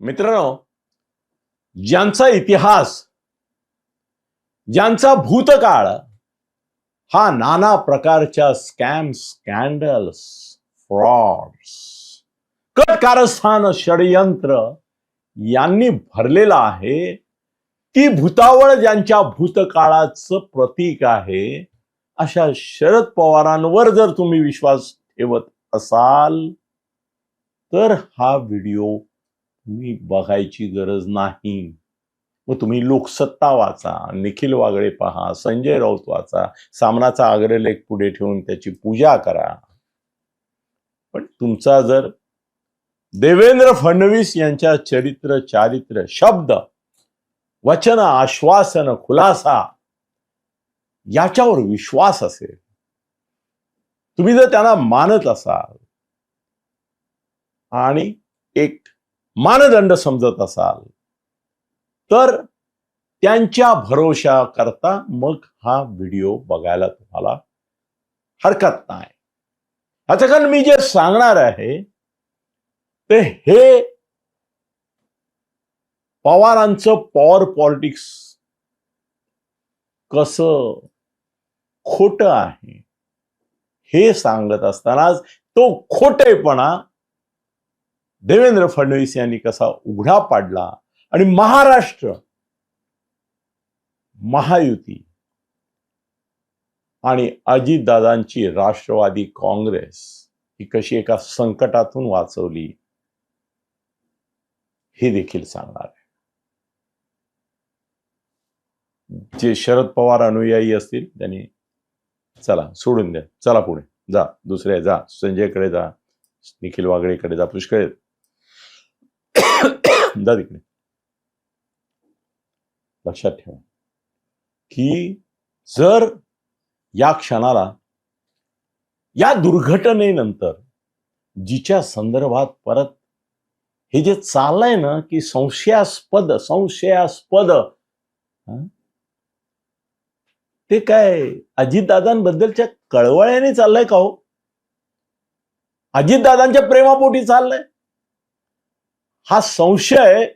मित्रांनो ज्यांचा इतिहास ज्यांचा भूतकाळ हा नाना प्रकारच्या स्कॅम स्कॅन्डल्स फ्रॉड्स कट कारस्थान षडयंत्र यांनी भरलेला आहे. ती भूतावळ ज्यांच्या भूतकाळाचं प्रतीक आहे अशा शरद पवारांवर जर तुम्ही विश्वास ठेवत असाल तर हा व्हिडिओ तुम्ही बघायची गरज नाही. मग तुम्ही लोकसत्ता वाचा निखिल वागळे पहा संजय राऊत वाचा सामनाचा अग्रलेख पुढे ठेवून त्याची पूजा करा. पण तुमचा जर देवेंद्र फडणवीस यांच्या चरित्र चारित्र्य शब्द वचन आश्वासन खुलासा याच्यावर विश्वास असेल तुम्ही जर त्यांना मानत असाल आणि एक मानदंड समजत असाल तर त्यांच्या भरोशा करता मग हा व्हिडिओ बघायला तुम्हाला हरकत नाही. आता कारण मी जे सांगणार आहे ते हे पवारांचं पॉवर पॉलिटिक्स कसं खोट आहे हे सांगत असतानाच तो खोटेपणा देवेंद्र फडणवीस यांनी कसा उघडा पाडला आणि महाराष्ट्र महायुती आणि अजितदादांची राष्ट्रवादी काँग्रेस ही कशी एका संकटातून वाचवली हे देखील सांगणार आहे. जे शरद पवार अनुयायी असतील त्यांनी चला सोडून द्या. चला पुढे. जा दुसऱ्या जा. संजयकडे जा. निखिल वागळेकडे जा. पुष्कळ जा तिकडे. लक्षात ठेवा. की जर या क्षणाला या दुर्घटनेनंतर जिच्या संदर्भात परत हे जे चाललंय ना की संशयास्पद संशयास्पद ते काय अजितदादांबद्दलच्या कळवळ्याने चाललंय का हो? अजितदादांच्या प्रेमापोटी चाललंय? हा संशय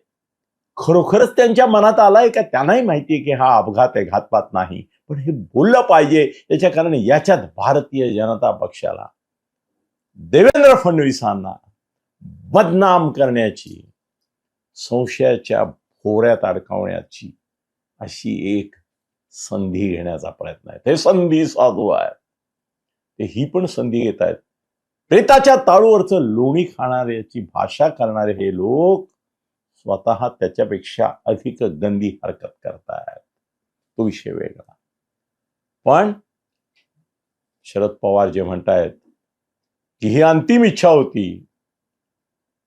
खरोखरच त्यांच्या मनात आलाय का? त्यांनाही माहितीये की हा अपघात आहे घातपात नाही. पण हे बोललं पाहिजे याच्या कारण याच्यात भारतीय जनता पक्षाला देवेंद्र फडणवीसांना बदनाम करण्याची संशयाच्या भोऱ्यात अडकवण्याची अशी एक संधी घेण्याचा प्रयत्न आहे. ते संधी साधू आहे ते ही पण संधी घेत आहेत प्रेताच्या ताळूवरचं लोणी खाणाऱ्याची भाषा करणारे हे लोक स्वतः त्याच्यापेक्षा अधिक गंदी हरकत करतायत. तो विषय वेगळा. पण शरद पवार जे म्हणतायत की ही अंतिम इच्छा होती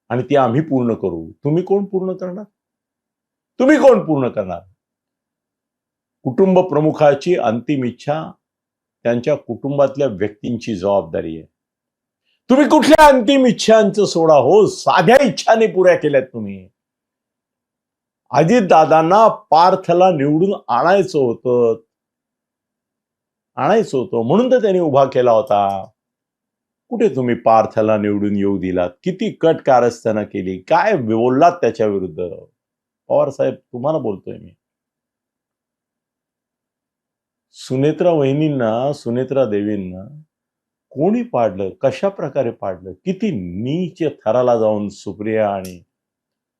आणि ती आम्ही पूर्ण करू. तुम्ही कोण पूर्ण करणार? तुम्ही कोण पूर्ण करणार? कुटुंब प्रमुखाची अंतिम इच्छा त्यांच्या कुटुंबातल्या व्यक्तींची जबाबदारी आहे. तुम्ही कुठल्या अंतिम इच्छांचं सोडा? हो साध्या इच्छाने पुऱ्या केल्यात तुम्ही. अजितदादांना पार्थला निवडून आणायचं होतं. आणायचं होतं. म्हणून तर त्यांनी उभा केला होता. कुठे तुम्ही पार्थला निवडून येऊ दिलात? किती कट कारस्थानं केली? काय बोललात त्याच्या विरुद्ध? पवार साहेब तुम्हाला बोलतोय मी. सुनेत्रा वहिनींना सुनेत्रा देवींना कोणी पाडलं कशा प्रकारे पाडलं किती नीच थराला जाऊन सुप्रिया आणि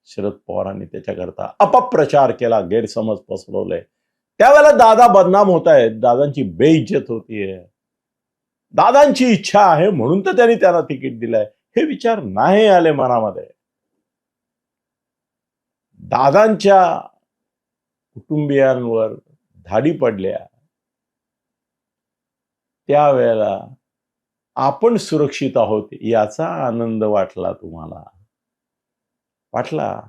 शरद पवारांनी त्याच्याकरता अपप्रचार केला गैरसमज पसरवले. त्यावेळेला दादा बदनाम होत आहेत दादांची बेइज्जत होतीये. दादांची इच्छा आहे म्हणून तर त्यांनी त्यांना तिकीट दिलंय. हे विचार नाही आले मनामध्ये. दादांच्या कुटुंबियांवर धाडी पडल्या. त्यावेळेला आपण सुरक्षित आहोत याचा आनंद वाटला तुम्हाला? वाटला?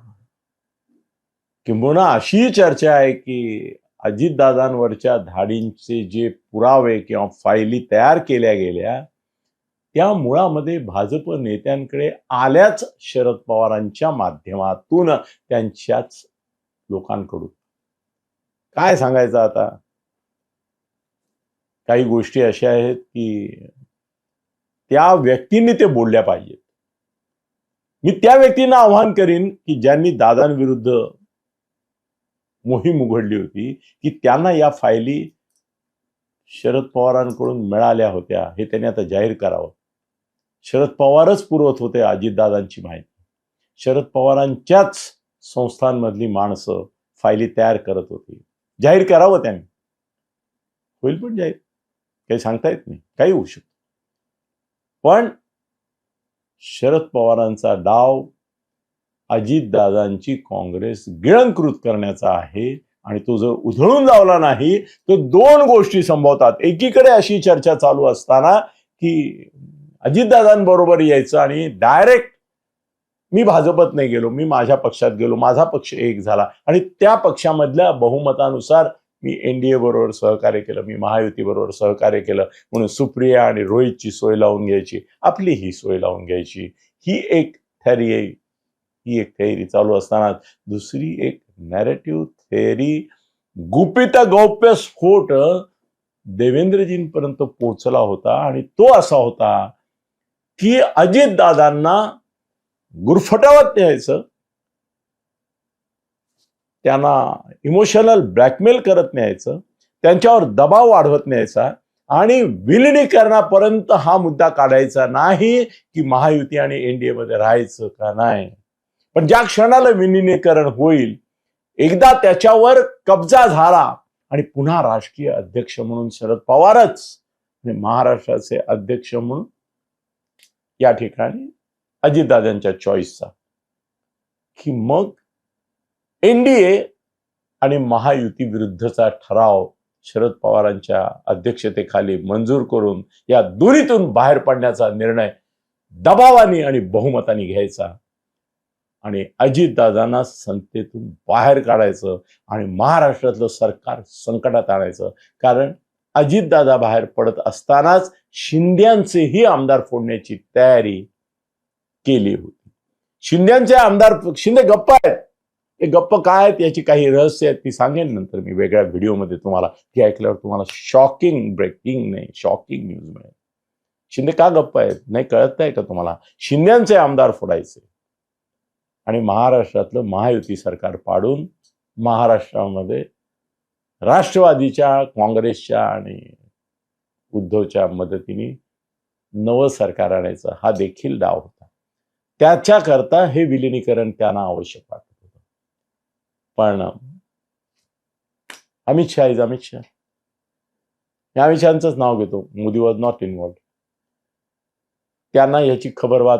किंबहुना अशी चर्चा आहे की अजितदादांवरच्या धाडींचे जे पुरावे किंवा फायली तयार केल्या गेल्या त्या मुळामध्ये भाजप नेत्यांकडे आल्याच शरद पवारांच्या माध्यमातून त्यांच्याच लोकांकडून. काय सांगायचं आता? काही गोष्टी अशा आहेत की त्या व्यक्तींनी ते बोलल्या पाहिजेत. मी त्या व्यक्तींना आव्हान करीन की ज्यांनी दादांविरुद्ध मोहीम उघडली होती की त्यांना या फायली शरद पवारांकडून मिळाल्या होत्या हे त्यांनी आता जाहीर करावं. शरद पवारच पुरवत होते अजितदादांची माहिती. शरद पवारांच्याच संस्थांमधली माणसं फायली तयार करत होती. जाहीर करावं त्यांनी. होईल पण जाहीर. काही सांगता येत नाही. काही होऊ शकतं. पण शरद पवारांचा डाव अजितदादांची काँग्रेस गिळंकृत करण्याचा आहे आणि तो जर उधळून लावला नाही तर दोन गोष्टी संभवतात. एकीकडे अशी चर्चा चालू असताना की अजितदादांबरोबर यायचं आणि डायरेक्ट मी भाजपत नाही गेलो मी माझ्या पक्षात गेलो माझा पक्ष एक झाला आणि त्या पक्षामधल्या बहुमतानुसार मी एनडीए बरोबर सहकार्य केलं मी महायुती बरोबर सहकार्य केलं म्हणून सुप्रिया आणि रोहितची सोय लावून घ्यायची आपली ही सोय लावून घ्यायची. ही एक थॅरी आहे. ही एक थेअरी चालू असताना दुसरी एक नॅरेटिव्ह थेअरी गुपित गौप्य स्फोट देवेंद्रजींपर्यंत पोहोचला होता आणि तो असा होता की अजितदादांना गुरफटावत न्यायचं त्यांना इमोशनल ब्लॅकमेल करत न्यायचं त्यांच्यावर दबाव वाढवत न्यायचा आणि विलिनीकरणापर्यंत हा मुद्दा काढायचा नाही की महायुती आणि एनडीए मध्ये राहायचं का नाही. पण ज्या क्षणाला विलिनीकरण होईल एकदा त्याच्यावर कब्जा झाला आणि पुन्हा राष्ट्रीय अध्यक्ष म्हणून शरद पवारच महाराष्ट्राचे अध्यक्ष म्हणून या ठिकाणी अजितदादांच्या चॉईसचा की मग एनडीए आणि महायुती विरुद्धचा ठराव शरद पवारांच्या अध्यक्षतेखाली मंजूर करून या दुरीतून बाहेर पडण्याचा निर्णय दबावाने आणि बहुमताने घ्यायचा आणि अजितदादांना संतेतून बाहेर काढायचं आणि महाराष्ट्रातलं सरकार संकटात आणायचं. कारण अजितदादा बाहेर पडत असतानाच शिंद्यांचेही आमदार फोडण्याची तयारी केली होती. शिंद्यांचे आमदार शिंदे गप्पा आहेत. हे गप्प काय आहेत याची काही रहस्य आहेत ती सांगेन नंतर मी वेगळ्या व्हिडिओमध्ये तुम्हाला. ती ऐकल्यावर तुम्हाला शॉकिंग ब्रेकिंग नाही शॉकिंग न्यूज मिळेल. शिंदे का गप्प आहेत? नाही कळत आहे का तुम्हाला? शिंद्यांचे आमदार फोडायचे. आणि महाराष्ट्रातलं महायुती सरकार पाडून महाराष्ट्रामध्ये राष्ट्रवादीच्या काँग्रेसच्या आणि उद्धवच्या मदतीने नवं सरकार आणायचं हा देखील डाव होता. त्याच्याकरता हे विलिनीकरण त्यांना आवश्यक वाटतं. परिणाम अमित शहा इज अमित शहा. या अमित शहाच नाव घेतो. मोदी वॉज नॉट इन्वॉल्ड त्यांना याची खबरवात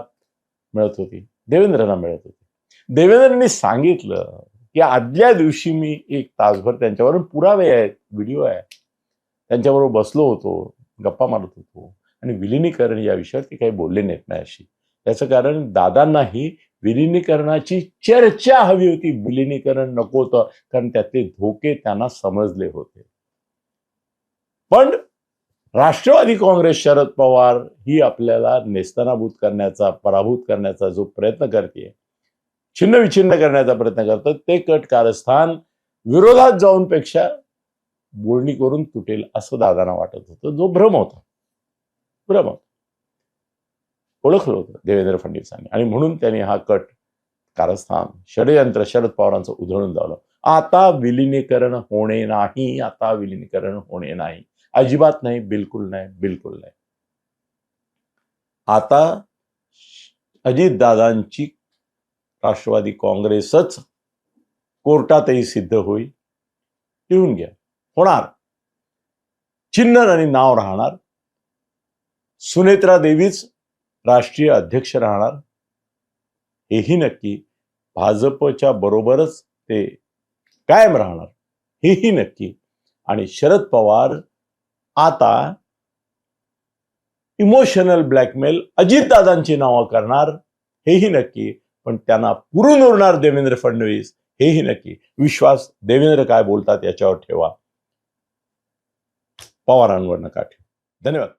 मिळत होती. देवेंद्रना मिळत होती. देवेंद्रनी सांगितलं की आदल्या दिवशी मी एक तासभर त्यांच्यावर पुरावे आहेत व्हिडिओ आहे त्यांच्याबरोबर बसलो होतो गप्पा मारत होतो. आणि विलिनीकरण या विषयावर ते काही बोलले नाहीत माझ्याशी. याचं कारण दादांनाही विलिनीकरणाची चर्चा हवी होती. विलिनीकरण नको होतं कारण त्यातले धोके त्यांना समजले होते. पण राष्ट्रवादी काँग्रेस शरद पवार ही आपल्याला नेस्तनाभूत करण्याचा पराभूत करण्याचा जो प्रयत्न करते छिन्न विछिन्न करण्याचा प्रयत्न करतात ते कट कारस्थान विरोधात जाऊन पेक्षा बोलणी करून तुटेल असं दादांना वाटत होतं. जो भ्रम होता. भ्रम होता. ओळखलं होतं देवेंद्र फडणवीसांनी. आणि म्हणून त्यांनी हा कट कारस्थान षडयंत्र शरद पवारांचं उधळून लावलं. आता विलिनीकरण होणे नाही आता विलिनीकरण होणे नाही. अजिबात नाही बिलकुल नाही बिलकुल नाही. आता अजितदादांची राष्ट्रवादी काँग्रेसच कोर्टातही सिद्ध होईल. लिहून घ्या. होणार. चिन्ह आणि नाव राहणार. सुनेत्रा देवीच राष्ट्रीय अध्यक्ष राहणार. हेही नक्की भाजपच्या बरोबरच ते कायम राहणार. हेही नक्की. आणि शरद पवार आता इमोशनल ब्लॅकमेल अजितदादांची नावं करणार. हेही नक्की. पण त्यांना पुरून उरणार देवेंद्र फडणवीस. हेही नक्की. विश्वास देवेंद्र काय बोलतात याच्यावर ठेवा. पवारांवर नका ठेवा. धन्यवाद.